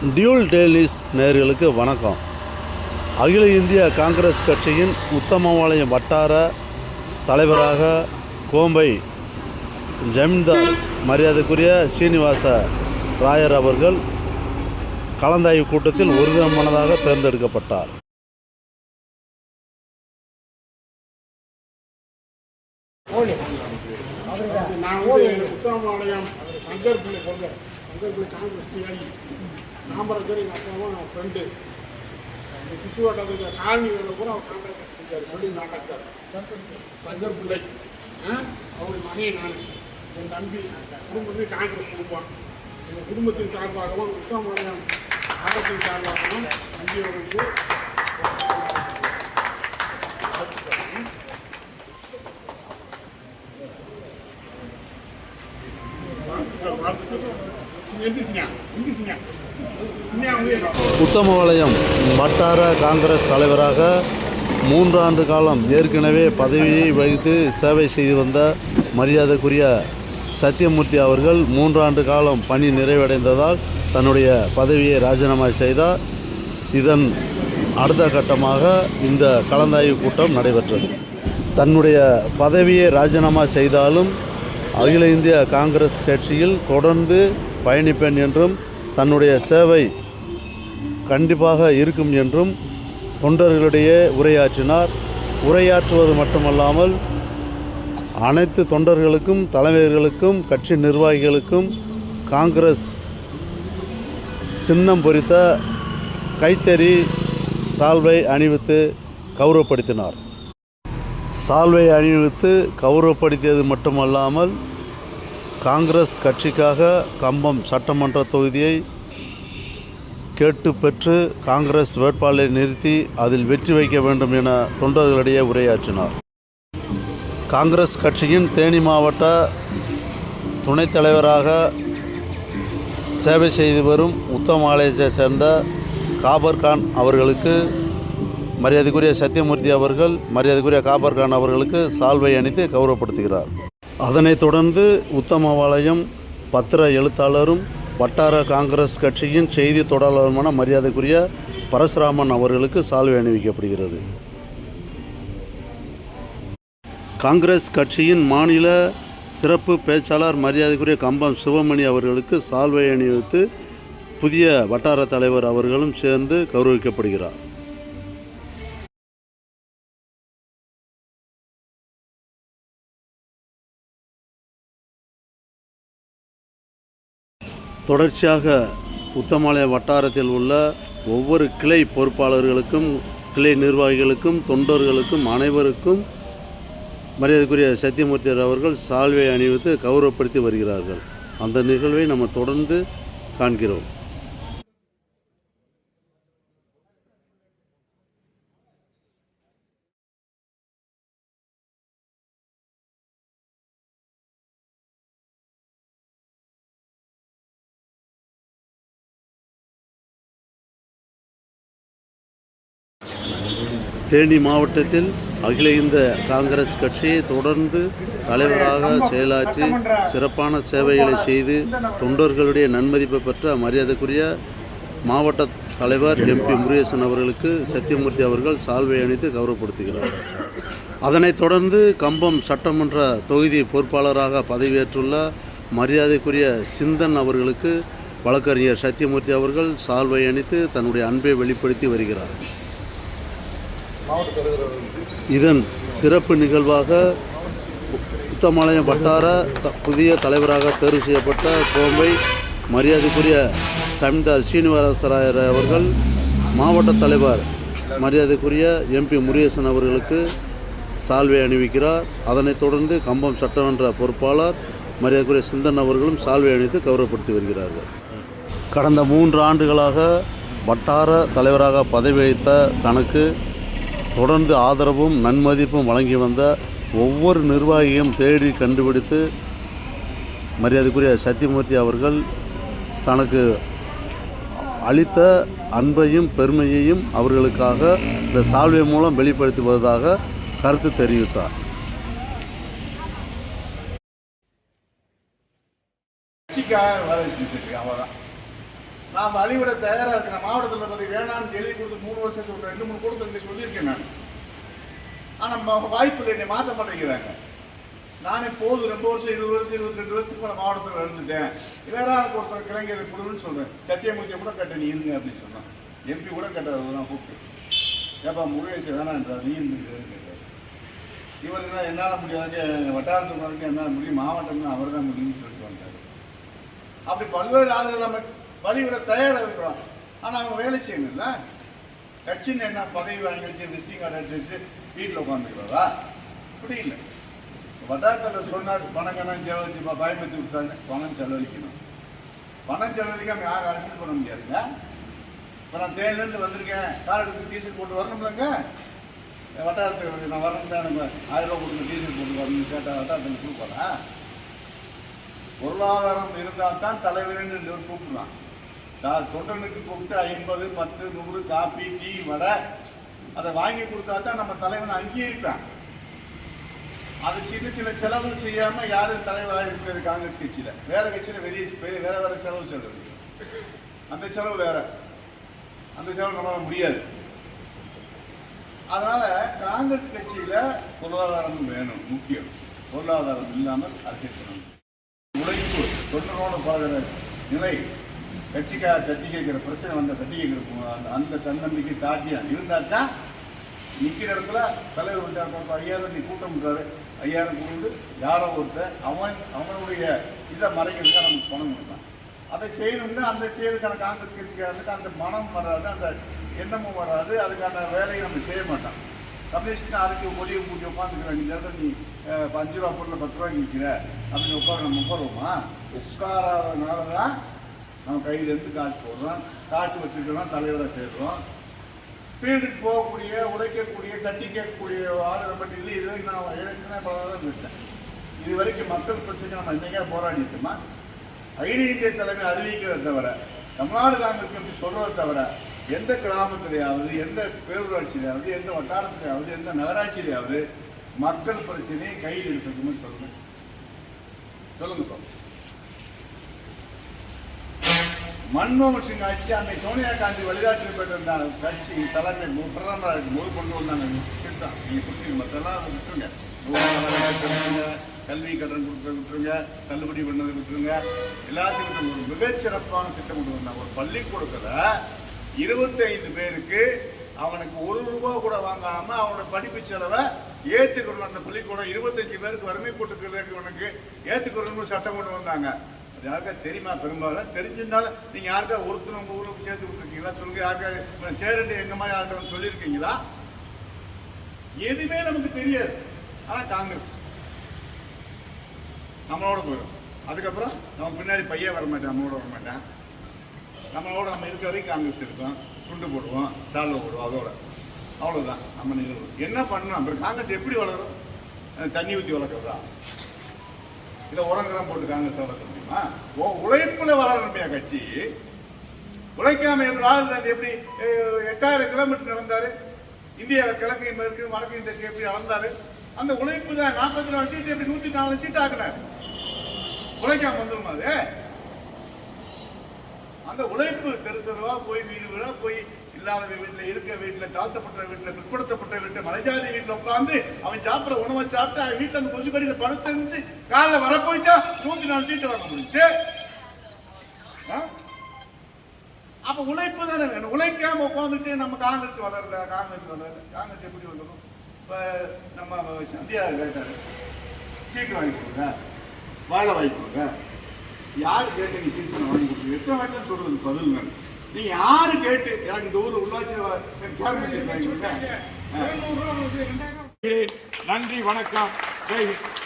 Dual dailies நேர்களுக்கு வணக்கம். அகில இந்திய காங்கிரஸ் கட்சியின் உத்தமபாளையம் வட்டார தலைவராக கோம்பை ஜமீன்தார் மரியாதைக்குரிய சீனிவாச ராயர் அவர்கள் கலந்தாய்வு கூட்டத்தில் ஒருதமனதாக தேர்ந்தெடுக்கப்பட்டார். நான் வந்து பிள்ளை பிள்ளை காங்கிரஸ் காமராஜர் எங்கள் அப்பாவும் அவன் ஃப்ரெண்டு இந்த சுற்று வட்டத்துக்கு காலனிகளில் கூட அவர் கான்ட்ராக்டர் செஞ்சார் பில்டிங் கான்ட்ராக்டர் சங்கர் பிள்ளை. அவருடைய மகன் நான். என் தம்பி. குடும்பமே காங்கிரஸ் கொடுப்பான் எங்கள் குடும்பத்தின் சார்பாகவும் உத்தமபாளையம் ஆரத்தின் சார்பாகவும் தம்பி அவர்களுக்கு எந்திரிச்சிங்க எந்திரிச்சிங்க உத்தமபாளையம் வட்டார காங்கிரஸ் தலைவராக மூன்றாண்டு காலம் ஏற்கனவே பதவியை வகித்து சேவை செய்து வந்த மரியாதைக்குரிய சத்தியமூர்த்தி அவர்கள் மூன்றாண்டு காலம் பணி நிறைவடைந்ததால் தன்னுடைய பதவியை ராஜினாமா செய்தார். இதன் அடுத்த கட்டமாக இந்த கலந்தாய்வு கூட்டம் நடைபெற்றது. தன்னுடைய பதவியை ராஜினாமா செய்தாலும் அகில இந்திய காங்கிரஸ் கட்சியில் தொடர்ந்து பயணிப்பேன் என்றும் தன்னுடைய சேவை கண்டிப்பாக இருக்கும் என்றும் தொண்டர்களிடையே உரையாற்றினார். உரையாற்றுவது மட்டுமல்லாமல் அனைத்து தொண்டர்களுக்கும் தலைவர்களுக்கும் கட்சி நிர்வாகிகளுக்கும் காங்கிரஸ் சின்னம் பொறித்த கைத்தறி சால்வை அணிவித்து கௌரவப்படுத்தினார். சால்வை அணிவித்து கௌரவப்படுத்தியது மட்டுமல்லாமல் காங்கிரஸ் கட்சிக்காக கம்பம் சட்டமன்ற தொகுதியை கேட்டு பெற்று காங்கிரஸ் வேட்பாளரை நிறுத்தி அதில் வெற்றி வைக்க வேண்டும் என தொண்டர்களிடையே உரையாற்றினார். காங்கிரஸ் கட்சியின் தேனி மாவட்ட துணைத் தலைவராக சேவை செய்து வரும் உத்தமாலயத்தை சேர்ந்த காபர்கான் அவர்களுக்கு மரியாதைக்குரிய சத்யமூர்த்தி அவர்கள் மரியாதைக்குரிய காபர் கான் அவர்களுக்கு சால்வை அணித்து கௌரவப்படுத்துகிறார். அதனைத் தொடர்ந்து உத்தமபாளையம் பத்திர எழுத்தாளரும் வட்டார காங்கிரஸ் கட்சியின் செய்தி தொடர்பாளருமான மரியாதைக்குரிய பரசுராமன் அவர்களுக்கு சால்வை அணிவிக்கப்படுகிறது. காங்கிரஸ் கட்சியின் மாநில சிறப்பு பேச்சாளர் மரியாதைக்குரிய கம்பம் சிவமணி அவர்களுக்கு சால்வை அணிவித்து புதிய வட்டார தலைவர் அவர்களும் சேர்ந்து கௌரவிக்கப்படுகிறார். தொடர்ச்சியாக உத்தமாலய வட்டாரத்தில் உள்ள ஒவ்வொரு கிளை பொறுப்பாளர்களுக்கும் கிளை நிர்வாகிகளுக்கும் தொண்டர்களுக்கும் அனைவருக்கும் மரியாதைக்குரிய சத்தியமூர்த்தியர் அவர்கள் சால்வை அணிவித்து கௌரவப்படுத்தி வருகிறார்கள். அந்த நிகழ்வை நம்ம தொடர்ந்து காண்கிறோம். தேனி மாவட்டத்தில் அகில இந்திய காங்கிரஸ் கட்சியை தொடர்ந்து தலைவராக செயலாற்றி சிறப்பான சேவைகளை செய்து தொண்டர்களுடைய நன்மதிப்பை பெற்ற மரியாதைக்குரிய மாவட்ட தலைவர் எம்பி முருகேசன் அவர்களுக்கு சத்தியமூர்த்தி அவர்கள் சால்வை அணித்து கௌரவப்படுத்துகிறார். அதனைத் தொடர்ந்து கம்பம் சட்டமன்ற தொகுதி பொறுப்பாளராக பதவியேற்றுள்ள மரியாதைக்குரிய சிந்தன் அவர்களுக்கு வழக்கறிஞர் சத்தியமூர்த்தி அவர்கள் சால்வை அணித்து தன்னுடைய அன்பை வெளிப்படுத்தி வருகிறார். இதன் சிறப்பு நிகழ்வாக உத்தமாலயம் வட்டார த- புதிய தலைவராக தேர்வு செய்யப்பட்ட கோம்பை மரியாதைக்குரிய சமிதார் ஸ்ரீனிவாசராயர் அவர்கள் மாவட்ட தலைவர் மரியாதைக்குரிய எம்பி முருகேசன் அவர்களுக்கு சால்வை அணிவிக்கிறார். அதனைத் தொடர்ந்து கம்பம் சட்டமன்ற பொறுப்பாளர் மரியாதைக்குரிய சிந்தன் அவர்களும் சால்வை அணிவித்து கௌரவப்படுத்தி வருகிறார்கள். கடந்த மூன்று ஆண்டுகளாக வட்டார தலைவராக பதவி வகித்த தனக்கு தொடர்ந்து ஆதரவும் நன்மதிப்பும் வழங்கி வந்த ஒவ்வொரு நிர்வாகியும் தேடி கண்டுபிடித்து மரியாதைக்குரிய சத்தியமூர்த்தி அவர்கள் தனக்கு அளித்த அன்பையும் பெருமையையும் அவர்களுக்காக இந்த சால்வை மூலம் வெளிப்படுத்துவதாக கருத்து தெரிவித்தார். கட்சிக்காக வேலை செஞ்சுட்டு இருக்கேன் அவ்வளோதான் நாம் வழிவிட தயாராக இருக்கிறேன் மாவட்டத்தில் பற்றி வேணாம்னு எழுதி கொடுத்து மூணு வருஷத்துக்கு ஒரு ரெண்டு மூணு கொடுத்து சொல்லியிருக்கேன் நான். ஆனால் வாய்ப்பு இல்லை என்னை மாற்ற மாட்டேங்கிறாங்க. நானே போதும் ரெண்டு வருஷம் இருபது வருஷம் இருபத்தி ரெண்டு வருஷத்துக்கு மேலே மாவட்டத்தில் இருந்துட்டேன் இல்லைடா எனக்கு ஒருத்தர் கிளைஞர் கொடுன்னு சொல்கிறேன் சத்தியமூர்த்தியை கூட கட்ட நீ இருங்க அப்படின்னு சொன்னான். எம்பி கூட கட்டாத நான் கூப்பிட்டு ஏப்பா முருகேஷ் வேணான்றார் நீ இருந்து கேட்டார். இவருக்கு தான் என்னால் முடியாது வட்டாரத்துக்கு வரைக்கும் என்னால் முடியும் மாவட்டம் தான் அவர் தான் முடியும்னு சொல்லிட்டு வந்தார் அப்படி பல்வேறு ஆளுகள் நம்ம வழிவிட தயாராக இருக்கிறோம். ஆனால் அவங்க வேலை செய்யணும்ல? கட்சின்னு என்ன பதவி வாங்கி வச்சு விசிட்டிங் கார்டு அடிச்சு வச்சு வீட்டில் உட்காந்துக்கிறதா அப்படி இல்லை. வட்டாரத்தில் சொன்னார் பணம் கணம் செலவழிச்சு பயமுத்தி பயன்படுத்தி விட்டாங்க பணம் செலவழிக்கணும். பணம் செலவழிக்காம யாரும் அரசியல் பண்ண முடியாதுங்க. இப்போ நான் தேனிலேருந்து வந்திருக்கேன். கார் எடுத்து டீசர்ட் போட்டு வரணும்லங்க. வட்டாரத்துக்கு நான் வரணும் தான் நம்ம ஆயிரம் ரூபா கொடுத்து டீசர்ட் போட்டு வரணும்னு கேட்டால் வட்டாரத்தில் கொடுப்பாரா பொருளாதாரம் இருந்தால் தான் தலைவர்னு கூப்பிடலாம் நான் தொண்டனுக்கு கூப்பிட்டு ஐம்பது பத்து நூறு காப்பி டீ வடை அதை வாங்கி கொடுத்தா தான் நம்ம தலைவனை அங்கீகரிப்பான். அது சின்ன சின்ன செலவு செய்யாம யாரும் தலைவராக இருக்கிறது காங்கிரஸ் கட்சியில. வேற கட்சியில வெளியே பெரிய- வேற வேற செலவு செலவு அந்த செலவு வேற. அந்த செலவு நம்மளால முடியாது. அதனால காங்கிரஸ் கட்சியில பொருளாதாரம் வேணும் முக்கியம். பொருளாதாரம் இல்லாமல் அரசியல் பண்ணணும் உழைப்பு தொண்டரோடு பழகிற நிலை கட்சிக்கார தட்டி கேட்கிற பிரச்சனை வந்த தட்டி கேட்கிற அந்த- அந்த தன்னம்பிக்கை தாட்டியா? இருந்தால் தான் நிற்கிற இடத்துல தலைவர் விட்டார் ஐயாயிரம் நீ கூட்டம் விட்டாரு ஐயாயிரம் கூண்டு யாரோ ஒருத்தர் அவன் அவனுடைய இதை மறைக்கிறதுக்காக நமக்கு பணம் கொடுத்தான் அதை செய்யணும்னா அந்த செய்யறதுக்கான காங்கிரஸ் கட்சிக்காரனுக்கு அந்த மனம் வராது அந்த எண்ணமும் வராது. அதுக்கான வேலையை நம்ம செய்ய மாட்டோம். கம்யூனிஸ்ட் அதுக்கு ஒளியை கூட்டி உட்காந்துக்கிறேன் நீ நேரத்தில் நீ அஞ்சு ரூபா பொருள் பத்து ரூபாய்க்கு விற்கிற அப்படின்னு உட்கார நம்ம உட்காருவோமா? உட்காராதனால தான் நம்ம கையிலேருந்து காசு போடுறோம். காசு வச்சுருக்கோம் தலைவரை தேடுறோம். ஃபீல்டுக்கு போகக்கூடிய உழைக்கக்கூடிய கட்டி கேட்கக்கூடிய ஆளுநர் நம்ம இல்லை இது வரைக்கும் நான் ஏற்கனவே பலதான் விட்டேன் இது வரைக்கும் மக்கள் பிரச்சனை நம்ம என்னைக்கா போராடிட்டுமா? ஐடி அகில இந்திய தலைமை அறிவிக்கிறத தவிர தமிழ்நாடு காங்கிரஸ் கமிட்டி சொல்றதை தவிர எந்த கிராமத்திலேயாவது எந்த பேரூராட்சியிலையாவது எந்த வட்டாரத்திலேயாவது எந்த நகராட்சியிலேயாவது மக்கள் பிரச்சனையை கையில் இருக்கணும்னு சொல்லுங்க. சொல்லுங்கள் பாப்போம். மன்மோகன் சிங் ஆட்சி அன்னை சோனியா காந்தி வழிகாட்டி பெற்றிருந்த கட்சி தலைமை மு- பிரதமராக இருக்கும்போது கொண்டு வந்தாங்க திட்டம் நீங்க கொடுத்தீங்க மற்றெல்லாம் விட்டுருங்க. கல்வி கடன் கொடுக்க விட்டுருங்க. தள்ளுபடி பண்ணதை விட்டுருங்க. எல்லாத்துக்கும் ஒரு மிகச்சிறப்பான திட்டம் கொண்டு வந்தாங்க. ஒரு பள்ளிக்கூடத்தில் இருபத்தைந்து பேருக்கு அவனுக்கு ஒரு ரூபா கூட வாங்காம அவனோட படிப்பு செலவை ஏத்துக்கணும். அந்த பள்ளிக்கூடம் இருபத்தஞ்சு பேருக்கு வறுமை போட்டுக்கிறதுக்கு உனக்கு ஏத்துக்கணும்னு சட்டம் கொண்டு வந்தாங்க. யாருக்கா தெரியுமா பெரும்பாலும்? தெரிஞ்சிருந்தாலும் நீங்க யாருக்கா ஒருத்தர் உங்க ஊருக்கு சேர்த்து விட்டுருக்கீங்களா சொல்லுங்க யாருக்கா சேரண்டு எங்கம்மா யார்கிட்ட சொல்லியிருக்கீங்களா? எதுவுமே நமக்கு தெரியாது. ஆனா காங்கிரஸ். நம்மளோட போயிடும். அதுக்கப்புறம் நம்ம பின்னாடி பையன் வர மாட்டான் நம்மளோட வரமாட்டான் நம்மளோட நம்ம இருக்க வரைக்கும் காங்கிரஸ் இருக்கும். துண்டு போடுவோம் சால்வை போடுவோம் அதோட. அவ்வளவுதான் நம்ம நிகழ்வு. என்ன பண்ணணும்? அப்புறம் காங்கிரஸ் எப்படி வளரும்? தண்ணி ஊற்றி வளர்க்குறதா? இல்லை உரங்கரம் போட்டு காங்கிரஸ் வளர்க்க உழைப்புல வளரணுமே கட்சி. உழைக்காம என்றால் எப்படி எட்டாயிரம் கிலோமீட்டர் நடந்தாரு. இந்தியாவில் கிழக்கு மேற்கு வடக்கு இந்த எப்படி அளந்தாரு அந்த உழைப்பு தான் நாற்பத்தி நாலு சீட்டு எப்படி நூத்தி நாலு சீட் ஆக்குனார். உழைக்காம வந்துருமா அது அந்த உழைப்பு தெரு தெருவா போய் வீடு வீடா போய் இல்லாத வீட்டுல இருக்க வீட்டுல தாழ்த்தப்பட்ட வீட்டுல பிற்படுத்தப்பட்ட வீட்டுல மலைஜாதி வீட்டுல உட்கார்ந்து அவன் சாப்பிட உணவை சாப்பிட்டு அவன் வீட்டுல அந்த கொஞ்சம் கடியில படுத்து இருந்துச்சு காலைல வர போயிட்டா நூத்தி நாலு சீட்டு வாங்க முடிஞ்சு அப்ப உழைப்பு தானே வேணும். உழைக்காம உட்காந்துட்டு நம்ம காங்கிரஸ் வளரல. காங்கிரஸ் வளரல. காங்கிரஸ் எப்படி வளரும்? இப்ப நம்ம சந்தியா கேட்டாரு. சீட்டு வாங்கி கொடுங்க. வாழை வாங்கி கொடுங்க. யார் கேட்டு நீ சீட்டு வாங்கி கொடுங்க எத்தனை வாங்கி சொல்றது? பதில் வேணும். நீங்க யாரு கேட்டு? எனக்கு இந்த ஊர்ல உள்ளாட்சி. நன்றி வணக்கம். ஜெய் ஹிந்த்.